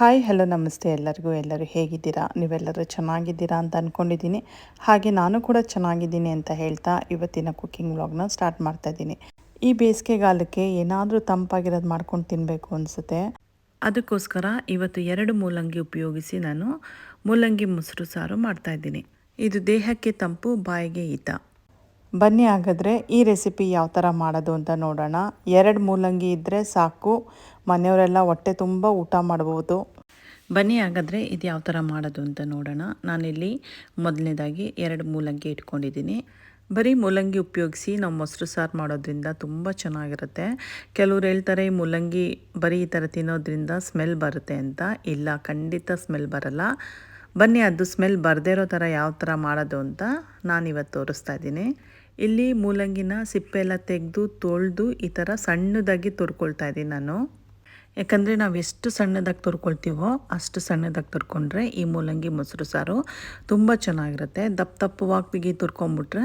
Hi hello ನಮಸ್ತೆ ಎಲ್ಲರಿಗೂ. ಎಲ್ಲರೂ ಹೇಗಿದ್ದೀರಾ? ನೀವೆಲ್ಲರೂ ಚೆನ್ನಾಗಿದ್ದೀರಾ ಅಂತ ಅಂದ್ಕೊಂಡಿದ್ದೀನಿ ಹಾಗೆ ನಾನು ಕೂಡ ಚೆನ್ನಾಗಿದ್ದೀನಿ ಅಂತ ಹೇಳ್ತಾ ಇವತ್ತಿನ ಕುಕ್ಕಿಂಗ್ ವ್ಲಾಗ್ನ ಸ್ಟಾರ್ಟ್ ಮಾಡ್ತಾ ಇದ್ದೀನಿ. ಈ ಬೇಸಿಗೆಗಾಲಕ್ಕೆ ಏನಾದರೂ ತಂಪಾಗಿರೋದು ಮಾಡ್ಕೊಂಡು ತಿನ್ನಬೇಕು ಅನಿಸುತ್ತೆ. ಅದಕ್ಕೋಸ್ಕರ ಇವತ್ತು ಎರಡು ಮೂಲಂಗಿ ಉಪಯೋಗಿಸಿ ನಾನು ಮೂಲಂಗಿ ಮೊಸರು ಸಾರು ಮಾಡ್ತಾಯಿದ್ದೀನಿ ಇದು ದೇಹಕ್ಕೆ ತಂಪು, ಬಾಯಿಗೆ ಹಿತ. ಬನ್ನಿ ಹಾಗಾದರೆ ಈ ರೆಸಿಪಿ ಯಾವ ಥರ ಮಾಡೋದು ಅಂತ ನೋಡೋಣ. ಎರಡು ಮೂಲಂಗಿ ಇದ್ದರೆ ಸಾಕು. ಮನೆಯವರೆಲ್ಲ ಹೊಟ್ಟೆ ತುಂಬ ಊಟ ಮಾಡ್ಬೋದು. ಬನ್ನಿ ಹಾಗಾದರೆ ಇದು ಯಾವ ಥರ ಮಾಡೋದು ಅಂತ ನೋಡೋಣ. ನಾನಿಲ್ಲಿ ಮೊದಲನೇದಾಗಿ ಎರಡು ಮೂಲಂಗಿ ಇಟ್ಕೊಂಡಿದ್ದೀನಿ. ಬರೀ ಮೂಲಂಗಿ ಉಪಯೋಗಿಸಿ ನಾವು ಮೊಸರು ಸಾರು ಮಾಡೋದ್ರಿಂದ ತುಂಬ ಚೆನ್ನಾಗಿರುತ್ತೆ. ಕೆಲವ್ರು ಹೇಳ್ತಾರೆ ಈ ಮೂಲಂಗಿ ಬರೀ ಈ ಥರ ತಿನ್ನೋದ್ರಿಂದ ಸ್ಮೆಲ್ ಬರುತ್ತೆ ಅಂತ. ಇಲ್ಲ, ಖಂಡಿತ ಸ್ಮೆಲ್ ಬರಲ್ಲ. ಬನ್ನಿ, ಅದು ಸ್ಮೆಲ್ ಬರದೇ ಇರೋ ಥರ ಯಾವ ಥರ ಮಾಡೋದು ಅಂತ ನಾನಿವತ್ತು ತೋರಿಸ್ತಾ ಇದ್ದೀನಿ. ಇಲ್ಲಿ ಮೂಲಂಗಿನ ಸಿಪ್ಪೆ ತೆಗೆದು ತೊಳೆದು ಈ ಥರ ಸಣ್ಣದಾಗಿ ತುರ್ಕೊಳ್ತಾ ಇದ್ದೀನಿ ನಾನು. ಯಾಕಂದರೆ ನಾವು ಎಷ್ಟು ಸಣ್ಣದಾಗಿ ತುರ್ಕೊಳ್ತೀವೋ ಅಷ್ಟು ಸಣ್ಣದಾಗಿ ತುರ್ಕೊಂಡ್ರೆ ಈ ಮೂಲಂಗಿ ಮೊಸರು ಸಾರು ತುಂಬ ಚೆನ್ನಾಗಿರುತ್ತೆ. ದಪ್ಪ ದಪ್ಪವಾಗಿ ತುರ್ಕೊಂಬಿಟ್ರೆ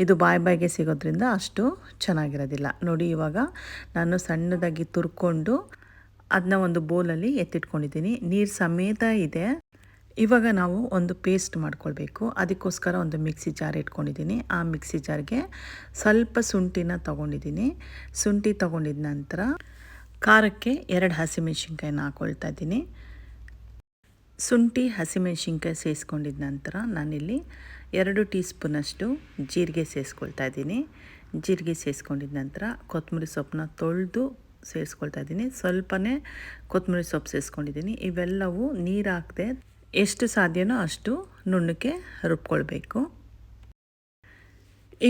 ಇದು ಬಾಯಿ ಬಾಯಿಗೆ ಸಿಗೋದ್ರಿಂದ ಅಷ್ಟು ಚೆನ್ನಾಗಿರೋದಿಲ್ಲ. ನೋಡಿ ಇವಾಗ ನಾನು ಸಣ್ಣದಾಗಿ ತುರ್ಕೊಂಡು ಅದನ್ನ ಒಂದು ಬೋಲಲ್ಲಿ ಎತ್ತಿಟ್ಕೊಂಡಿದ್ದೀನಿ. ನೀರು ಸಮೇತ ಇದೆ. ಇವಾಗ ನಾವು ಒಂದು ಪೇಸ್ಟ್ ಮಾಡ್ಕೊಳ್ಬೇಕು. ಅದಕ್ಕೋಸ್ಕರ ಒಂದು ಮಿಕ್ಸಿ ಜಾರ್ ಇಟ್ಕೊಂಡಿದ್ದೀನಿ. ಆ ಮಿಕ್ಸಿ ಜಾರ್ಗೆ ಸ್ವಲ್ಪ ಶುಂಠಿನ ತೊಗೊಂಡಿದ್ದೀನಿ. ಶುಂಠಿ ತೊಗೊಂಡಿದ ನಂತರ ಖಾರಕ್ಕೆ ಎರಡು ಹಸಿಮೆಣ್ಸಿನ್ಕಾಯಿನ ಹಾಕ್ಕೊಳ್ತಾ ಇದ್ದೀನಿ. ಶುಂಠಿ, ಹಸಿಮೆಣ್ಸಿನ್ಕಾಯಿ ಸೇರಿಸ್ಕೊಂಡಿದ ನಂತರ ನಾನಿಲ್ಲಿ ಎರಡು ಟೀ ಸ್ಪೂನಷ್ಟು ಜೀರಿಗೆ ಸೇರಿಸ್ಕೊಳ್ತಾ ಇದ್ದೀನಿ. ಜೀರಿಗೆ ಸೇರಿಸ್ಕೊಂಡಿದ ನಂತರ ಕೊತ್ತಂಬರಿ ಸೊಪ್ಪನ್ನ ತೊಳೆದು ಸೇರಿಸ್ಕೊಳ್ತಾ ಇದ್ದೀನಿ. ಸ್ವಲ್ಪನೇ ಕೊತ್ತಂಬರಿ ಸೊಪ್ಪು ಸೇರಿಸ್ಕೊಂಡಿದ್ದೀನಿ ಇವೆಲ್ಲವೂ ನೀರು ಹಾಕದೆ ಎಷ್ಟು ಸಾಧ್ಯನೋ ಅಷ್ಟು ನುಣ್ಣಕ್ಕೆ ರುಬ್ಕೊಳ್ಬೇಕು.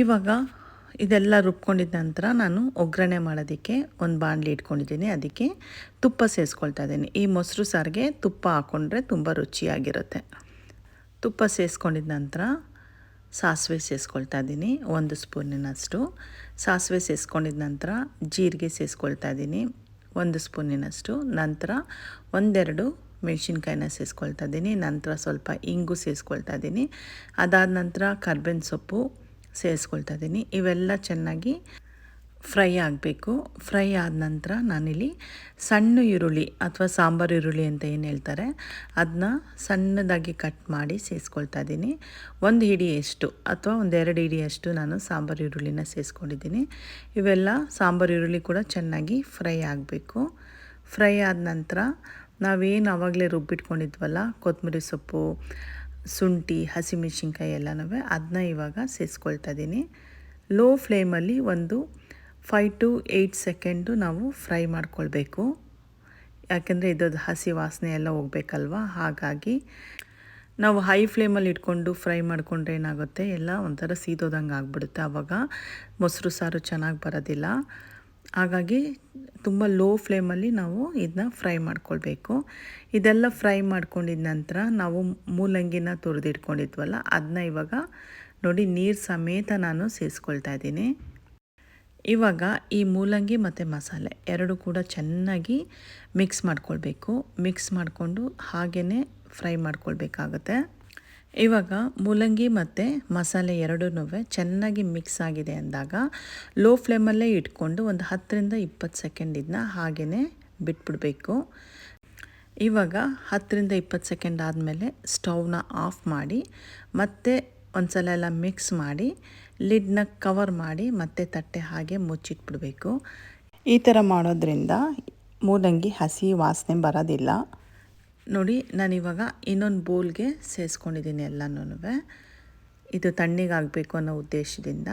ಇವಾಗ ಇದೆಲ್ಲ ರುಬ್ಕೊಂಡಿದ್ದ ನಂತರ ನಾನು ಒಗ್ಗರಣೆ ಮಾಡೋದಕ್ಕೆ ಒಂದು ಬಾಣಲಿ ಇಟ್ಕೊಂಡಿದ್ದೀನಿ. ಅದಕ್ಕೆ ತುಪ್ಪ ಸೇರಿಸ್ಕೊಳ್ತಾ ಇದ್ದೀನಿ. ಈ ಮೊಸರು ಸಾರಿಗೆ ತುಪ್ಪ ಹಾಕ್ಕೊಂಡ್ರೆ ತುಂಬ ರುಚಿಯಾಗಿರುತ್ತೆ. ತುಪ್ಪ ಸೇರಿಸ್ಕೊಂಡಿದ್ದ ನಂತರ ಸಾಸಿವೆ ಸೇರಿಸ್ಕೊಳ್ತಾ ಇದ್ದೀನಿ. ಒಂದು ಸ್ಪೂನಿನಷ್ಟು. ಸಾಸಿವೆ ಸೇರಿಸ್ಕೊಂಡಿದ್ದ ನಂತರ ಜೀರಿಗೆ ಸೇರಿಸ್ಕೊಳ್ತಾ ಇದ್ದೀನಿ. ಒಂದು ಸ್ಪೂನಿನಷ್ಟು. ನಂತರ ಒಂದೆರಡು ಮೆಣಸಿನ್ಕಾಯಿನ ಸೇರಿಸ್ಕೊಳ್ತಾ ಇದ್ದೀನಿ. ನಂತರ ಸ್ವಲ್ಪ ಇಂಗು ಸೇರಿಸ್ಕೊಳ್ತಾ ಇದ್ದೀನಿ. ಅದಾದ ನಂತರ ಕರ್ಬೇವಿನ ಸೊಪ್ಪು ಸೇರಿಸ್ಕೊಳ್ತಾ ಇದ್ದೀನಿ ಇವೆಲ್ಲ ಚೆನ್ನಾಗಿ ಫ್ರೈ ಆಗಬೇಕು. ಫ್ರೈ ಆದ ನಂತರ ನಾನಿಲ್ಲಿ ಸಣ್ಣ ಈರುಳ್ಳಿ ಅಥವಾ ಸಾಂಬಾರು ಈರುಳ್ಳಿ ಅಂತ ಏನು ಹೇಳ್ತಾರೆ, ಅದನ್ನ ಸಣ್ಣದಾಗಿ ಕಟ್ ಮಾಡಿ ಸೇರಿಸ್ಕೊಳ್ತಾ ಇದ್ದೀನಿ ಒಂದು ಹಿಡಿಯಷ್ಟು ಅಥವಾ ಒಂದೆರಡು ಹಿಡಿಯಷ್ಟು ನಾನು ಸಾಂಬಾರು ಈರುಳ್ಳಿನ ಸೇರಿಸ್ಕೊಂಡಿದ್ದೀನಿ. ಇವೆಲ್ಲ ಸಾಂಬಾರು ಈರುಳ್ಳಿ ಕೂಡ ಚೆನ್ನಾಗಿ ಫ್ರೈ ಆಗಬೇಕು. ಫ್ರೈ ಆದ ನಂತರ ನಾವೇನು ಆವಾಗಲೇ ರುಬ್ಬಿಟ್ಕೊಂಡಿದ್ವಲ್ಲ, ಕೊತ್ತಂಬರಿ ಸೊಪ್ಪು ಶುಂಠಿ, ಹಸಿಮೆಣ್ಸಿನ್ಕಾಯಿ ಎಲ್ಲನೂ ಅದನ್ನ ಇವಾಗ ಸೇರಿಸ್ಕೊಳ್ತಾ ಇದ್ದೀನಿ ಲೋ ಫ್ಲೇಮಲ್ಲಿ ಒಂದು ಫೈವ್ ಟು ಏಯ್ಟ್ ಸೆಕೆಂಡು ನಾವು ಫ್ರೈ ಮಾಡ್ಕೊಳ್ಬೇಕು. ಯಾಕೆಂದರೆ ಇದ್ರದ್ದು ಹಸಿ ವಾಸನೆ ಎಲ್ಲ ಹೋಗ್ಬೇಕಲ್ವ? ಹಾಗಾಗಿ ನಾವು ಹೈ ಫ್ಲೇಮಲ್ಲಿ ಇಟ್ಕೊಂಡು ಫ್ರೈ ಮಾಡಿಕೊಂಡ್ರೆ ಏನಾಗುತ್ತೆ? ಎಲ್ಲ ಒಂಥರ ಸೀದೋದಂಗೆ ಆಗಿಬಿಡುತ್ತೆ. ಆವಾಗ ಮೊಸರು ಸಾರು ಚೆನ್ನಾಗಿ ಬರೋದಿಲ್ಲ. ಹಾಗಾಗಿ ತುಂಬ ಲೋ ಫ್ಲೇಮಲ್ಲಿ ನಾವು ಇದನ್ನ ಫ್ರೈ ಮಾಡ್ಕೊಳ್ಬೇಕು. ಇದೆಲ್ಲ ಫ್ರೈ ಮಾಡ್ಕೊಂಡಿದ ನಂತರ ನಾವು ಮೂಲಂಗಿನ ತುರಿದಿಟ್ಕೊಂಡಿದ್ವಲ್ಲ ಅದನ್ನ ಇವಾಗ ನೋಡಿ ನೀರು ಸಮೇತ ನಾನು ಸೇರಿಸ್ಕೊಳ್ತಾ ಇದ್ದೀನಿ. ಇವಾಗ ಈ ಮೂಲಂಗಿ ಮತ್ತು ಮಸಾಲೆ ಎರಡು ಕೂಡ ಚೆನ್ನಾಗಿ ಮಿಕ್ಸ್ ಮಾಡ್ಕೊಳ್ಬೇಕು. ಮಿಕ್ಸ್ ಮಾಡಿಕೊಂಡು ಹಾಗೆಯೇ ಫ್ರೈ ಮಾಡ್ಕೊಳ್ಬೇಕಾಗತ್ತೆ. ಇವಾಗ ಮೂಲಂಗಿ ಮತ್ತು ಮಸಾಲೆ ಎರಡೂ ಚೆನ್ನಾಗಿ ಮಿಕ್ಸ್ ಆಗಿದೆ ಅಂದಾಗ ಲೋ ಫ್ಲೇಮಲ್ಲೇ ಇಟ್ಕೊಂಡು ಒಂದು ಹತ್ತರಿಂದ ಇಪ್ಪತ್ತು ಸೆಕೆಂಡ್ ಇದನ್ನ ಹಾಗೆಯೇ ಬಿಟ್ಬಿಡಬೇಕು. ಇವಾಗ ಹತ್ತರಿಂದ ಇಪ್ಪತ್ತು ಸೆಕೆಂಡ್ ಆದಮೇಲೆ ಸ್ಟವ್ನ ಆಫ್ ಮಾಡಿ ಮತ್ತೆ ಒಂದು ಸಲ ಎಲ್ಲ ಮಿಕ್ಸ್ ಮಾಡಿ ಲಿಡ್ನ ಕವರ್ ಮಾಡಿ ಮತ್ತೆ ತಟ್ಟೆ ಹಾಗೆ ಮುಚ್ಚಿಟ್ಬಿಡಬೇಕು. ಈ ಥರ ಮಾಡೋದ್ರಿಂದ ಮೂಲಂಗಿ ಹಸಿ ವಾಸನೆ ಬರೋದಿಲ್ಲ. ನೋಡಿ ನಾನು ಇವಾಗ ಇನ್ನೊಂದು ಬೌಲ್ಗೆ ಸೇರಿಸ್ಕೊಂಡಿದ್ದೀನಿ ಎಲ್ಲನೂ ಇದು ತಣ್ಣಗಾಗಬೇಕು ಅನ್ನೋ ಉದ್ದೇಶದಿಂದ.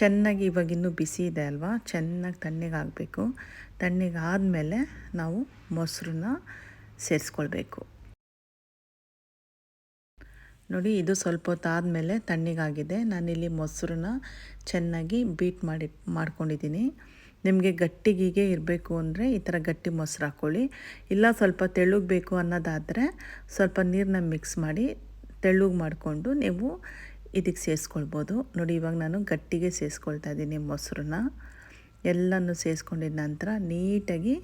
ಚೆನ್ನಾಗಿ ಇವಾಗ ಇನ್ನೂ ಬಿಸಿ ಇದೆ ಅಲ್ವಾ? ಚೆನ್ನಾಗಿ ತಣ್ಣಗಾಗಬೇಕು. ತಣ್ಣಗಾದಮೇಲೆ ನಾವು ಮೊಸರನ್ನ ಸೇರಿಸ್ಕೊಳ್ಬೇಕು ನೋಡಿ, ಇದು ಸ್ವಲ್ಪ ಹೊತ್ತಾದಮೇಲೆ ತಣ್ಣಗಾಗಿದೆ. ನಾನಿಲ್ಲಿ ಮೊಸರನ್ನ ಚೆನ್ನಾಗಿ ಬೀಟ್ ಮಾಡಿ, ಮಾಡ್ಕೊಂಡಿದ್ದೀನಿ. ನಿಮಗೆ ಗಟ್ಟಿಗೆ ಇರಬೇಕು ಅಂದರೆ ಈ ಥರ ಗಟ್ಟಿ ಮೊಸರು ಹಾಕ್ಕೊಳ್ಳಿ. ಇಲ್ಲ ಸ್ವಲ್ಪ ತೆಳ್ಳಗೆ ಬೇಕು ಅನ್ನೋದಾದರೆ ಸ್ವಲ್ಪ ನೀರನ್ನ ಮಿಕ್ಸ್ ಮಾಡಿ ತೆಳ್ಳಗೆ ಮಾಡಿಕೊಂಡು ನೀವು ಇದಕ್ಕೆ ಸೇರಿಸ್ಕೊಳ್ಬೋದು ನೋಡಿ, ಇವಾಗ ನಾನು ಗಟ್ಟಿಗೆ ಸೇರಿಸ್ಕೊಳ್ತಾ ಇದ್ದೀನಿ ಮೊಸರನ್ನ. ಎಲ್ಲನೂ ಸೇರಿಸ್ಕೊಂಡಿದ ನಂತರ ನೀಟಾಗಿ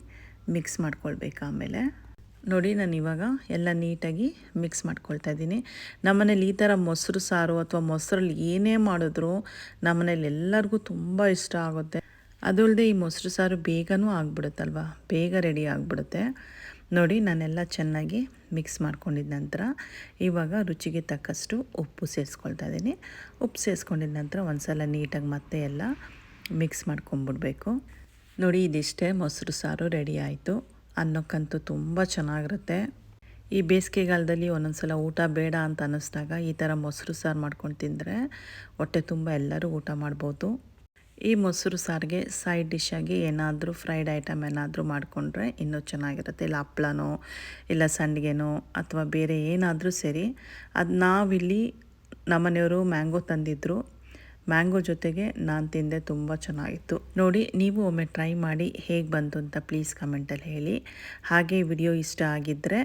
ಮಿಕ್ಸ್ ಮಾಡ್ಕೊಳ್ಬೇಕು ಆಮೇಲೆ. ನೋಡಿ, ನಾನು ಇವಾಗ ಎಲ್ಲ ನೀಟಾಗಿ ಮಿಕ್ಸ್ ಮಾಡ್ಕೊಳ್ತಾ ಇದ್ದೀನಿ. ನಮ್ಮನೇಲಿ ಈ ಥರ ಮೊಸರು ಸಾರು ಅಥವಾ ಮೊಸರಲ್ಲಿ ಏನೇ ಮಾಡಿದ್ರು ನಮ್ಮನೇಲಿ ಎಲ್ಲರಿಗೂ ತುಂಬ ಇಷ್ಟ ಆಗುತ್ತೆ. ಅದು ಅಲ್ಲದೆ ಈ ಮೊಸರು ಸಾರು ಬೇಗನೂ ಆಗ್ಬಿಡುತ್ತಲ್ವ? ಬೇಗ ರೆಡಿ ಆಗಿಬಿಡುತ್ತೆ. ನೋಡಿ, ನಾನೆಲ್ಲ ಚೆನ್ನಾಗಿ ಮಿಕ್ಸ್ ಮಾಡ್ಕೊಂಡಿದ್ದ ನಂತರ ಇವಾಗ ರುಚಿಗೆ ತಕ್ಕಷ್ಟು ಉಪ್ಪು ಸೇರಿಸ್ಕೊಳ್ತಾ ಇದ್ದೀನಿ. ಉಪ್ಪು ಸೇರಿಸ್ಕೊಂಡಿದ್ದ ನಂತರ ಒಂದ್ಸಲ ನೀಟಾಗಿ ಮತ್ತೆ ಎಲ್ಲ ಮಿಕ್ಸ್ ಮಾಡ್ಕೊಂಬಿಡ್ಬೇಕು. ನೋಡಿ, ಇದಿಷ್ಟೇ ಮೊಸರು ಸಾರು ರೆಡಿ ಆಯಿತು. ಅನ್ನೋಕ್ಕಂತೂ ತುಂಬ ಚೆನ್ನಾಗಿರುತ್ತೆ. ಈ ಬೇಸಿಗೆಗಾಲದಲ್ಲಿ ಒಂದೊಂದು ಸಲ ಊಟ ಬೇಡ ಅಂತ ಅನ್ನಿಸ್ದಾಗ ಈ ಥರ ಮೊಸರು ಸಾರು ಮಾಡ್ಕೊಂಡು ತಿಂದರೆ ಹೊಟ್ಟೆ ತುಂಬ ಎಲ್ಲರೂ ಊಟ ಮಾಡ್ಬೋದು. ಈ ಮೊಸರು ಸಾರಿಗೆ ಸೈಡ್ ಡಿಶ್ಶಾಗಿ ಏನಾದರೂ ಫ್ರೈಡ್ ಐಟಮ್ ಏನಾದರೂ ಮಾಡಿಕೊಂಡ್ರೆ ಇನ್ನೂ ಚೆನ್ನಾಗಿರುತ್ತೆ. ಇಲ್ಲ ಹಪ್ಳನೋ ಇಲ್ಲ ಸಂಡಿಗೆನೋ ಅಥವಾ ಬೇರೆ ಏನಾದರೂ ಸರಿ, ಅದು ನಾವಿಲ್ಲಿ ನಮ್ಮನೆಯವರು ಮ್ಯಾಂಗೋ ತಂದಿದ್ದರು ಮ್ಯಾಂಗೋ ಜೊತೆಗೆ ನಾನು ತಿಂದೆ ತುಂಬ ಚೆನ್ನಾಗಿತ್ತು. ನೋಡಿ, ನೀವು ಒಮ್ಮೆ ಟ್ರೈ ಮಾಡಿ ಹೇಗೆ ಬಂತು ಅಂತ ಪ್ಲೀಸ್ ಕಮೆಂಟಲ್ಲಿ ಹೇಳಿ. ಹಾಗೆ ವಿಡಿಯೋ ಇಷ್ಟ ಆಗಿದ್ದರೆ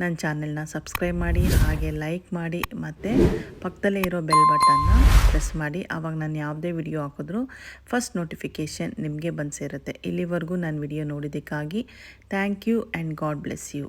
ನನ್ನ ಚಾನೆಲ್ನ ಸಬ್ಸ್ಕ್ರೈಬ್ ಮಾಡಿ, ಹಾಗೆ ಲೈಕ್ ಮಾಡಿ, ಮತ್ತು ಪಕ್ಕದಲ್ಲೇ ಇರೋ ಬೆಲ್ ಬಟನ್ನ ಪ್ರೆಸ್ ಮಾಡಿ. ಆವಾಗ ನಾನು ಯಾವುದೇ ವಿಡಿಯೋ ಹಾಕಿದ್ರೂ ಫಸ್ಟ್ ನೋಟಿಫಿಕೇಷನ್ ನಿಮಗೆ ಬಂದು ಸೇರುತ್ತೆ. ಇಲ್ಲಿವರೆಗೂ ನಾನು video ನೋಡಿದ್ದಕ್ಕಾಗಿ thank you and God bless you.